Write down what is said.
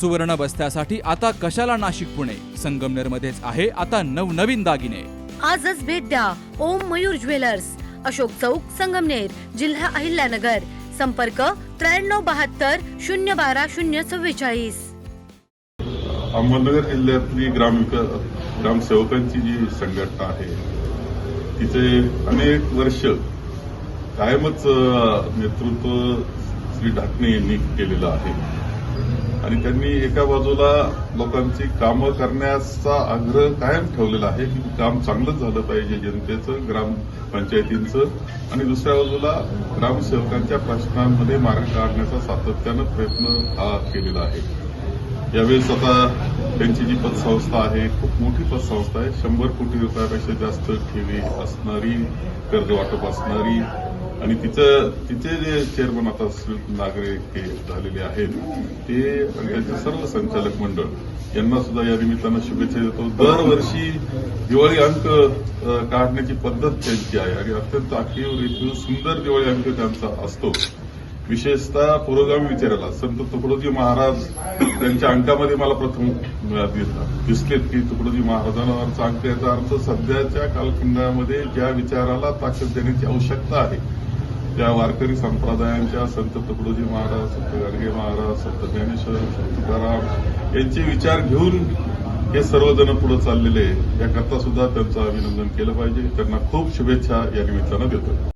सुवर्ण बस्त्यासाठी आता कशाला नाशिक पुणे? संगमनेर मध्येच आहे आता नवनवीन दागिने. आजच भेट द्या ओम मयूर ज्वेलर्स. अशोक चौक संगमनेर जिल्हा अहिल्यानगर. संपर्क त्र्याण्णव बहात्तर शून्य बारा शून्य चव्वेचाळीस. अहमदनगर जिल्ह्यातली ग्रामविकास ग्रामसेवकांची जी संघटना आहे तिचे अनेक वर्ष कायमच नेतृत्व श्री ढाकणे यांनी केलेलं आहे. आणि त्यांनी एका बाजूला लोकांची कामं करण्याचा आग्रह कायम ठेवलेला आहे. की काम चांगलंच झालं पाहिजे जनतेचं ग्रामपंचायतींचं आणि दुसऱ्या बाजूला ग्रामसेवकांच्या प्रश्नांमध्ये मार्ग काढण्याचा सातत्यानं प्रयत्न हा केलेला आहे. यावेळेस आता त्यांची जी पतसंस्था आहे खूप मोठी पतसंस्था आहे. शंभर कोटी रुपयापेक्षा जास्त ठेवी असणारी कर्ज वाटप असणारी आणि तिचं तिचे जे चेअरमन आता सुनील नागरे हे झालेले आहेत ते आणि त्यांचे सर्व संचालक मंडळ यांना सुद्धा या निमित्तानं शुभेच्छा देतो. दरवर्षी दिवाळी अंक काढण्याची पद्धत त्यांची आहे. आणि अत्यंत आखीव सुंदर दिवाळी अंक त्यांचा असतो. विशेषतः पुरोगामी विचाराला. संत तुकडोजी महाराज त्यांच्या अंकामध्ये मला प्रथम दिसला- दिसलेत की तुकडोजी महाराजांवरचा अंक याचा अर्थ सध्याच्या कालखंडामध्ये ज्या विचाराला ताकद देण्याची आवश्यकता आहे त्या वारकरी संप्रदायांच्या संत तुकडोजी महाराज संत गाडगे महाराज संत ज्ञानेश्वर संत तुकाराम यांचे विचार घेऊन हे सर्वजण पुढे चाललेले आहे. याकरता सुद्धा त्यांचं अभिनंदन केलं पाहिजे. त्यांना खूप शुभेच्छा या निमित्तानं देतो.